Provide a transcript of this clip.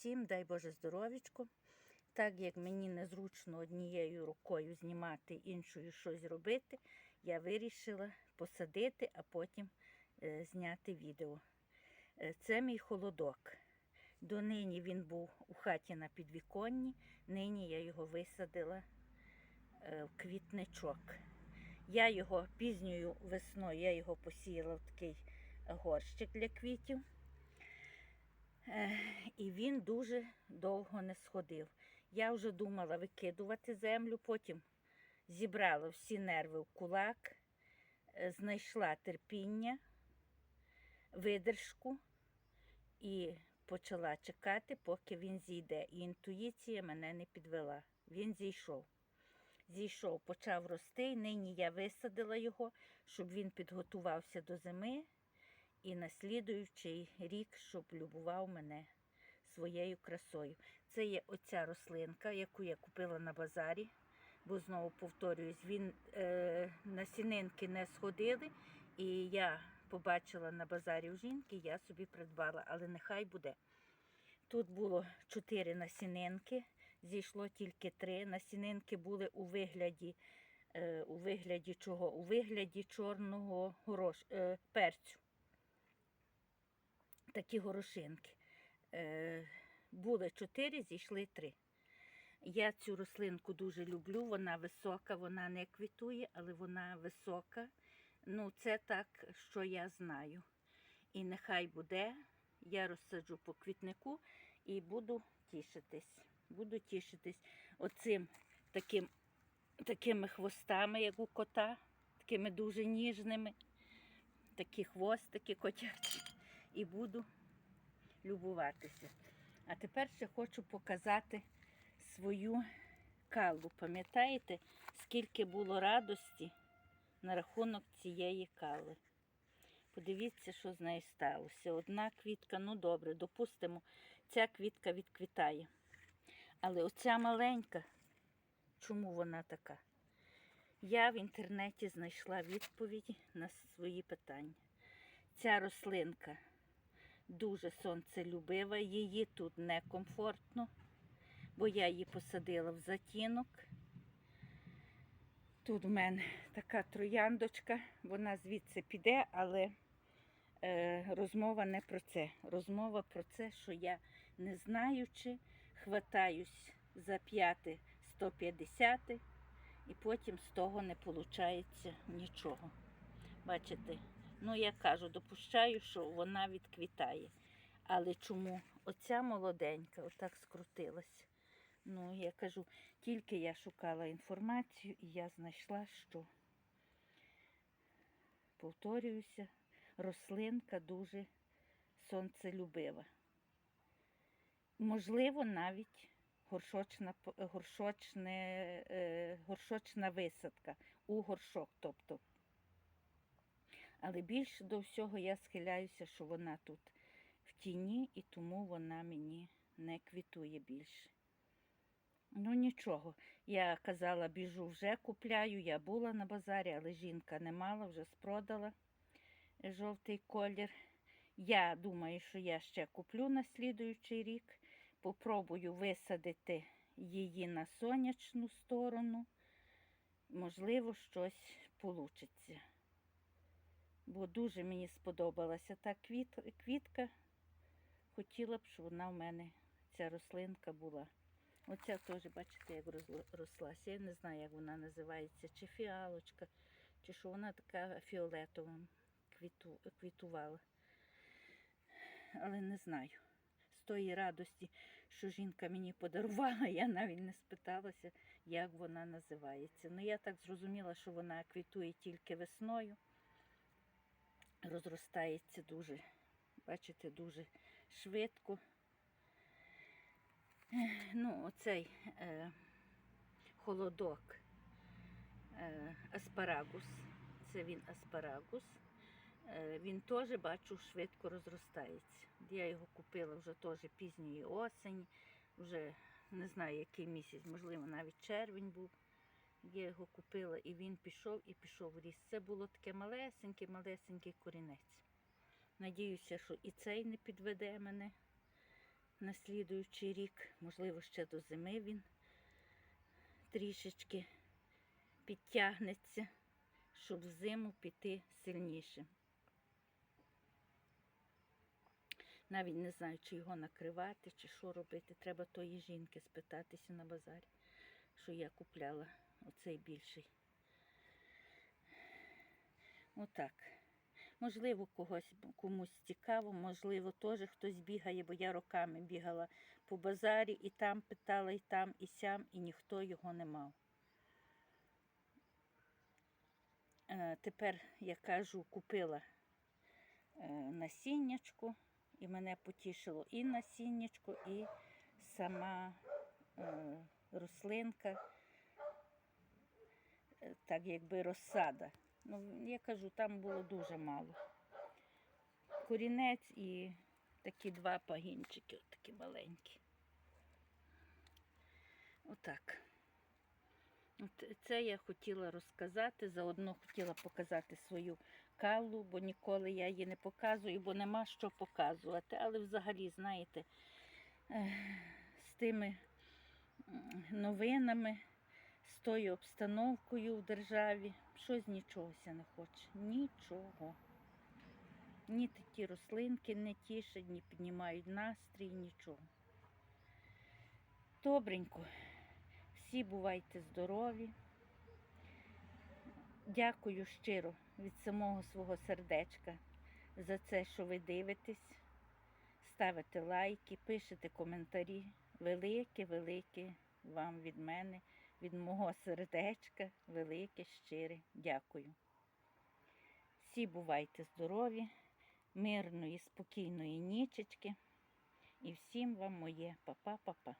всім, дай Боже здоров'ячко. Так як мені незручно однією рукою знімати, іншою щось робити, я вирішила посадити, а потім е, зняти відео. Е, Це мій холодок. Донині він був у хаті на підвіконні, нині я його висадила е, в квітничок. Я його пізньою весною я його посіяла в такий горщик для квітів. І він дуже довго не сходив. Я вже думала викидувати землю, потім зібрала всі нерви в кулак, е, знайшла терпіння, видержку і почала чекати, поки він зійде. І інтуїція мене не підвела. Він зійшов. Зійшов, почав рости, нині я висадила його, щоб він підготувався до зими і наслідуючий рік, щоб любував мене своєю красою. Це є оця рослинка, яку я купила на базарі, бо знову повторююсь, він е, насінинки не сходили, і я побачила на базарі у жінки, я собі придбала, але нехай буде. Тут було чотири насінинки, зійшло тільки три. Насінинки були у вигляді, е, у вигляді чого? У вигляді чорного горош, е, перцю. Такі горошинки. Е, були чотири, зійшли три. Я цю рослинку дуже люблю, вона висока, вона не квітує, але вона висока. Ну, це так, що я знаю. І нехай буде, я розсаджу по квітнику і буду тішитись. Буду тішитись оцим таким, такими хвостами, як у кота, такими дуже ніжними, такі хвостики котячі. І буду любуватися. А тепер ще хочу показати свою калу. Пам'ятаєте, скільки було радості на рахунок цієї кали? Подивіться, що з нею сталося. Одна квітка, ну добре, допустимо, ця квітка відквітає. Але оця маленька, чому вона така? Я в інтернеті знайшла відповіді на свої питання. Ця рослинка дуже сонцелюбива, її тут некомфортно, бо я її посадила в затінок. Тут в мене така трояндочка, вона звідси піде, але е, розмова не про це. Розмова про це, що я не знаючи, хватаюсь за п'яти 150 і потім з того не виходить нічого. Бачите? Ну, я кажу, допущаю, що вона відквітає. Але чому оця молоденька отак скрутилась? Ну, я кажу, тільки я шукала інформацію і я знайшла, що, повторююся, рослинка дуже сонцелюбива. Можливо, навіть горшочна, горшочне, е, горшочна висадка у горшок, тобто але більше до всього я схиляюся, що вона тут в тіні, і тому вона мені не квітує більше. Ну нічого, я казала, біжу вже купляю. Я була на базарі, але жінка не мала, вже спродала жовтий колір. Я думаю, що я ще куплю на слідуючий рік. Попробую висадити її на сонячну сторону. Можливо, щось вийде бо дуже мені сподобалася та квіт, квітка. Хотіла б, щоб вона в мене, ця рослинка була. Оця теж, бачите, як розла- рослася. Я не знаю, як вона називається, чи фіалочка, чи що вона така фіолетова квіту, квітувала. Але не знаю. З тої радості, що жінка мені подарувала, я навіть не спиталася, як вона називається. Ну, я так зрозуміла, що вона квітує тільки весною розростається дуже, бачите, дуже швидко. Ну, оцей е, холодок е, аспарагус, це він аспарагус. Е, він теж, бачу, швидко розростається. Я його купила вже теж пізньої осені, вже не знаю, який місяць, можливо, навіть червень був. Я його купила і він пішов і пішов в ріс. Це було таке малесенький, малесенький корінець. Надіюся, що і цей не підведе мене. на слідуючий рік, можливо, ще до зими він трішечки підтягнеться, щоб в зиму піти сильніше. Навіть не знаю, чи його накривати, чи що робити. Треба тої жінки спитатися на базарі, що я купляла оцей більший. Отак. Можливо, когось комусь цікаво, можливо, теж хтось бігає, бо я роками бігала по базарі і там питала, і там, і сям, і ніхто його не мав. Е, Тепер, я кажу, купила е, насіннячку, і мене потішило і насіннячко, і сама е, рослинка, е, так якби розсада. Ну, я кажу, там було дуже мало. Корінець і такі два пагінчики, от такі маленькі. Отак. От це я хотіла розказати. Заодно хотіла показати свою калу, бо ніколи я її не показую, бо нема що показувати. Але взагалі, знаєте, з тими новинами, з тою обстановкою в державі, щось нічогося не хоче. Нічого. Ні ті рослинки не тішать, ні піднімають настрій, нічого. Добренько. Всі бувайте здорові. Дякую щиро від самого свого сердечка за це, що ви дивитесь, ставите лайки, пишете коментарі. Велике, велике вам від мене, від мого сердечка, велике, щире. Дякую. Всі бувайте здорові, мирної, спокійної нічечки. І всім вам моє па-па-па-па.